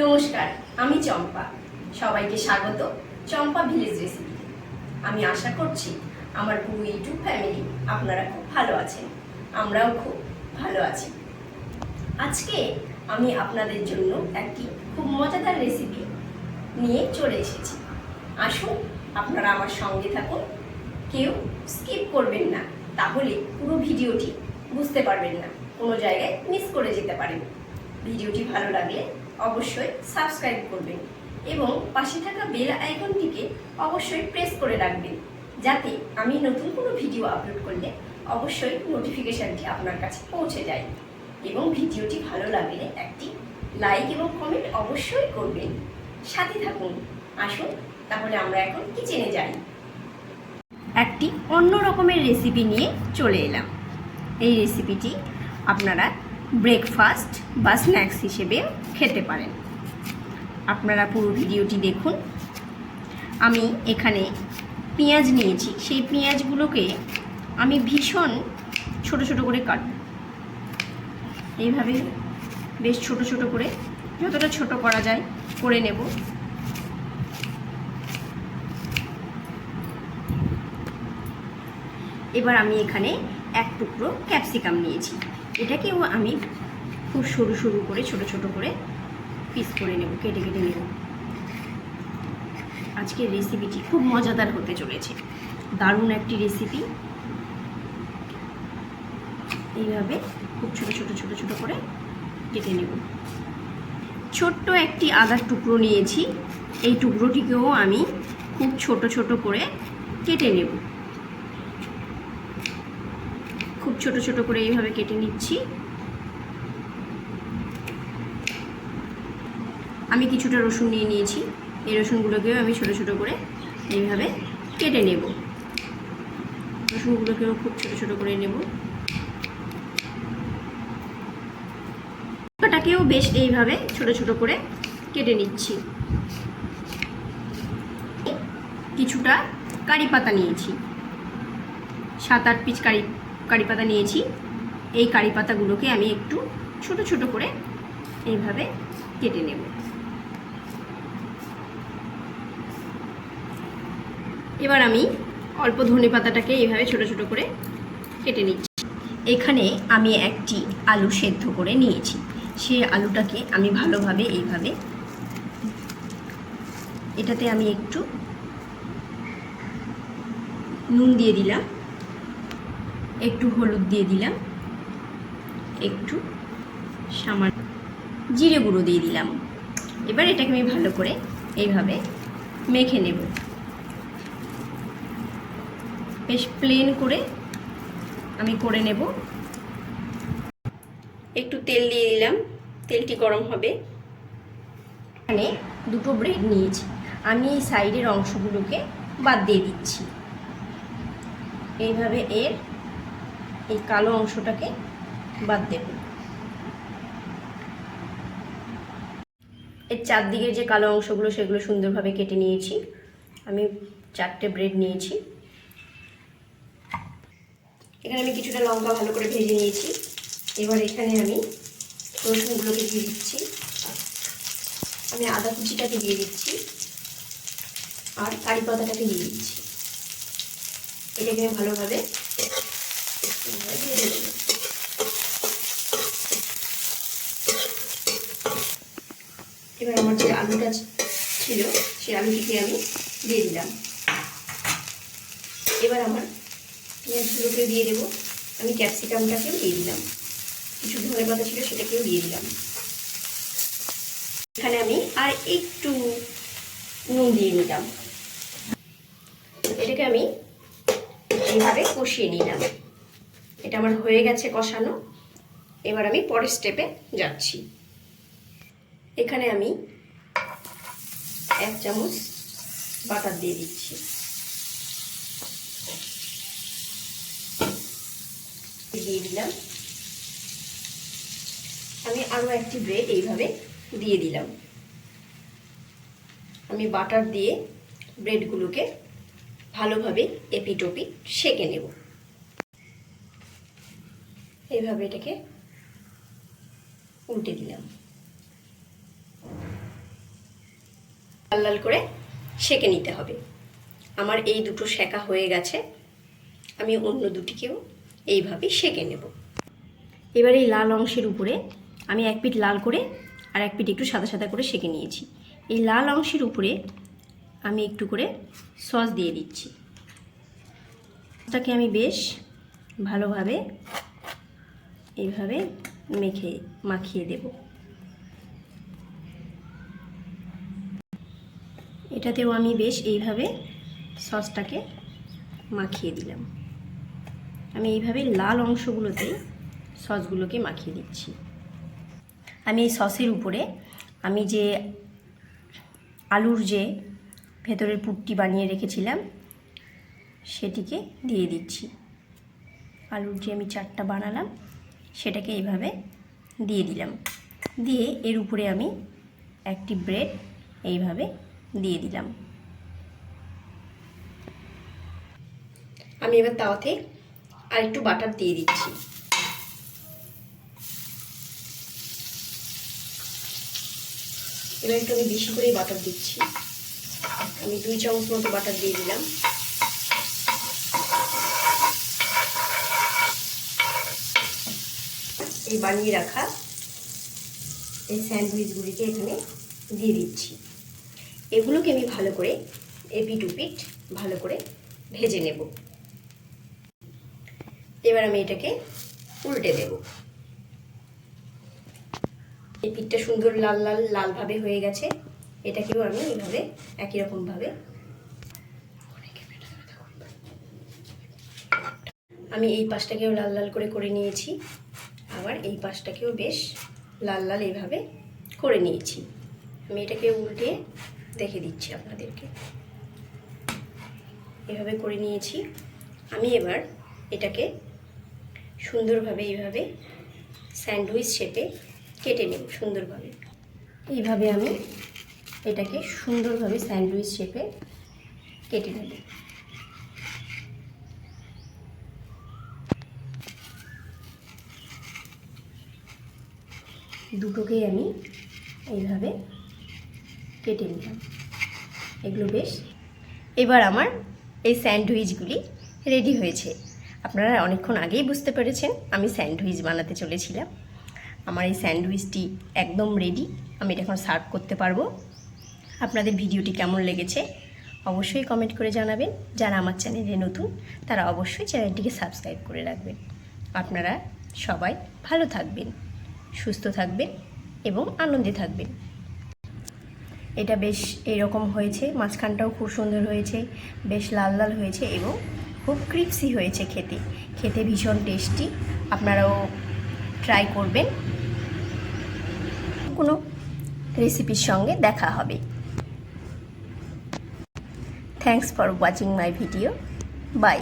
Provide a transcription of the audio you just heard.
নমস্কার, আমি চম্পা। সবাইকে স্বাগত চম্পা ভিলেজ রেসিপি আমি আশা করছি আমার পুরো ইউটিউব ফ্যামিলি আপনারা খুব ভালো আছেন। আমরাও খুব ভালো আছি। আজকে আমি আপনাদের জন্য একটি খুব মজাদার রেসিপি নিয়ে চলে এসেছি। আসুন আপনারা আমার সঙ্গে থাকুন। কেউ স্কিপ করবেন না, তাহলে পুরো ভিডিওটি বুঝতে পারবেন না। কোনো জায়গায় মিস করে যেতে পারেন। ভিডিওটি ভালো লাগলে অবশ্যই সাবস্ক্রাইব করবেন এবং পাশে থাকা বেল আইকনটিকে অবশ্যই প্রেস করে রাখবেন। যাতে আমি নতুন কোনো ভিডিও আপলোড করলে অবশ্যই নোটিফিকেশানটি আপনার কাছে পৌঁছে যায় এবং ভিডিওটি ভালো লাগলে একটি লাইক এবং কমেন্ট অবশ্যই করবেন। সাথে থাকুন। আসুন, তাহলে আমরা এখন কিচেনে যাই। একটি অন্য রকমের রেসিপি নিয়ে চলে এলাম। এই রেসিপিটি আপনারা ব্রেকফাস্ট বা স্ন্যাক্স হিসেবে খেতে পারেন। আপনারা পুরো ভিডিওটি দেখুন। আমি এখানে পেঁয়াজ নিয়েছি। সেই পেঁয়াজগুলোকে আমি ভীষণ ছোট ছোট করে কাটব। এইভাবে বেশ ছোট ছোট করে যতটা ছোট করা যায় করে নেব। এবার আমি এখানে এক টুকরো ক্যাপসিকাম নিয়েছি। এটাকেও আমি খুব সরু সরু করে, ছোট ছোট করে পিস করে নেব, কেটে কেটে নেব। আজকের রেসিপিটি খুব মজাদার হতে চলেছে। দারুণ একটি রেসিপি এইভাবে খুব ছোট ছোট ছোট ছোট করে কেটে নেব। ছোট্ট একটি আদার টুকরো নিয়েছি। এই টুকরোটিকেও আমি খুব ছোট ছোট করে কেটে নেব। খুব ছোট ছোট করে এইভাবে কেটে নিচ্ছি। আমি কিছুটা রসুন নিয়ে নিয়েছি। এই রসুনগুলোকেও আমি ছোট ছোট করে এইভাবে কেটে নেব। রসুনগুলোকেও খুব ছোট ছোট করে নেব। টাকেও বেশ এইভাবে ছোট ছোট করে কেটে নিচ্ছি। কিছুটা কারি পাতা নিয়েছি। সাত আট পিচ কারি কারি পাতা নিয়েছি। এই কারি পাতাগুলোকে আমি একটু ছোট ছোট করে এইভাবে কেটে নেব। এবার আমি অল্প ধনে পাতাটাকে এইভাবে ছোট ছোট করে কেটে নিচ্ছি। এখানে আমি একটি আলু সেদ্ধ করে নিয়েছি। সেই আলুটাকে আমি ভালোভাবে এইভাবে এটাতে আমি একটু নুন দিয়ে দিলাম। একটু হলুদ দিয়ে দিলাম। একটু সামান্য জিরে গুঁড়ো দিয়ে দিলাম। এবার এটাকে আমি ভালো করে এইভাবে মেখে নেব। বেশ প্লেন করে আমি করে নেব। একটু তেল দিয়ে দিলাম। তেলটি গরম হবে। এখানে দুটো ব্রেড নিয়েছি। আমি এই সাইডের অংশগুলোকে বাদ দিয়ে দিচ্ছি। এইভাবে এর এই কালো অংশটাকে বাদ দেব। এর চারদিকের যে কালো অংশগুলো, সেগুলো সুন্দরভাবে কেটে নিয়েছি। আমি চারটে ব্রেড নিয়েছি। এখানে আমি কিছুটা লঙ্কা ভালো করে ভেজে নিয়েছি। এবার এখানে আমি রসুনগুলোকে দিয়ে দিচ্ছি। আমি আদা কুচিটাকে দিয়ে দিচ্ছি আর কারি পাতাটাকে দিয়ে দিচ্ছি। এটাকে ভালোভাবে ভেজে নেব এবার আমার যে আলুটা ছিল সেই আলুটিকে আমি দিয়ে দিলাম। এবার আমার পেঁয়াজগুলোকে দিয়ে দেবো। আমি ক্যাপসিকামটাকেও দিয়ে দিলাম। কিছু ধনে পাতা ছিল, সেটাকেও দিয়ে দিলাম। এখানে আমি আর একটু নুন দিয়ে নিলাম। এটাকে আমি এইভাবে কষিয়ে নিলাম। এটা আমার হয়ে গেছে কষানো। এবার আমি পরের স্টেপে যাচ্ছি। এখানে আমি এক চামচ বাটার দিয়ে দিচ্ছি। দিয়ে দিলাম। আমি আরও একটি ব্রেড এইভাবে দিয়ে দিলাম। আমি বাটার দিয়ে ব্রেডগুলোকে ভালোভাবে এপিটোপি সেঁকে নেব। এইভাবে এটাকে উল্টে দিলাম। লাল লাল করে সেকে নিতে হবে। আমার এই দুটো সেকা হয়ে গেছে। আমি অন্য দুটিকেও এইভাবেই সেকে নেব। এবার এই লাল অংশের উপরে আমি এক পিঠ লাল করে আর এক পিঠ একটু সাদা সাদা করে সেকে নিয়েছি। এই লাল অংশের উপরে আমি একটু করে সস দিয়ে দিচ্ছি। সসটাকে আমি বেশ ভালোভাবে এইভাবে মেখে মাখিয়ে দেব। এটাতেও আমি বেশ এইভাবে সসটাকে মাখিয়ে দিলাম। আমি এইভাবে লাল অংশগুলোতে সসগুলোকে মাখিয়ে দিচ্ছি। আমি এই সসের উপরে আমি যে আলুর যে ভেতরের পুটটি বানিয়ে রেখেছিলাম, সেটিকে দিয়ে দিচ্ছি। আলুর যে আমি চারটা বানালাম, সেটাকে এইভাবে দিয়ে দিলাম। দিয়ে এর উপরে আমি একটি ব্রেড এইভাবে দিয়ে দিলাম। আমি এবার তাওয়াতে আর একটু বাটার দিয়ে দিচ্ছি। এবার একটু আমি বেশি করেই বাটার দিচ্ছি। আমি দুই চামচ মতো বাটার দিয়ে দিলাম। এই বানিয়ে রাখা এই স্যান্ডউইচগুলিকে এখানে দিয়ে দিচ্ছি। এগুলোকে আমি ভালো করে এপিট উপিট ভালো করে ভেজে নেব। এবার আমি এটাকে উল্টে দেব। এই পিঠটা সুন্দর লাল লাল, লালভাবে হয়ে গেছে। এটাকেও আমি এইভাবে, একই রকমভাবে আমি এই পাশটাকেও লাল লাল করে করে নিয়েছি। আবার এই পাশটাকেও বেশ লাল লাল এইভাবে করে নিয়েছি। আমি এটাকে উল্টে দেখে দিচ্ছি আপনাদেরকে। এভাবে করে নিয়েছি। আমি এবার এটাকে সুন্দরভাবে এইভাবে স্যান্ডউইচ শেপে কেটে নেব সুন্দরভাবে। এইভাবে আমি এটাকে সুন্দরভাবে স্যান্ডউইচ শেপে কেটে নেব। দুটোকেই আমি এইভাবে কেটে নিলাম। এগুলো বেশ। এবার আমার এই স্যান্ডউইচগুলি রেডি হয়েছে। আপনারা অনেকক্ষণ আগেই বুঝতে পেরেছেন আমি স্যান্ডউইচ বানাতে চলেছিলাম। আমার এই স্যান্ডউইচটি একদম রেডি। আমি এটা এখন সার্ভ করতে পারব। আপনাদের ভিডিওটি কেমন লেগেছে অবশ্যই কমেন্ট করে জানাবেন। যারা আমার চ্যানেলে নতুন, তারা অবশ্যই চ্যানেলটিকে সাবস্ক্রাইব করে রাখবেন। আপনারা সবাই ভালো থাকবেন, সুস্থ থাকবেন এবং আনন্দে থাকবেন। এটা বেশ এইরকম হয়েছে, মাঝখানটাও খুব সুন্দর হয়েছে, বেশ লাল লাল হয়েছে এবং খুব ক্রিপসি হয়েছে খেতে। খেতে ভীষণ টেস্টি, আপনারাও ট্রাই করবেন। কোনো রেসিপির সঙ্গে দেখা হবে। Thanks for watching my video bye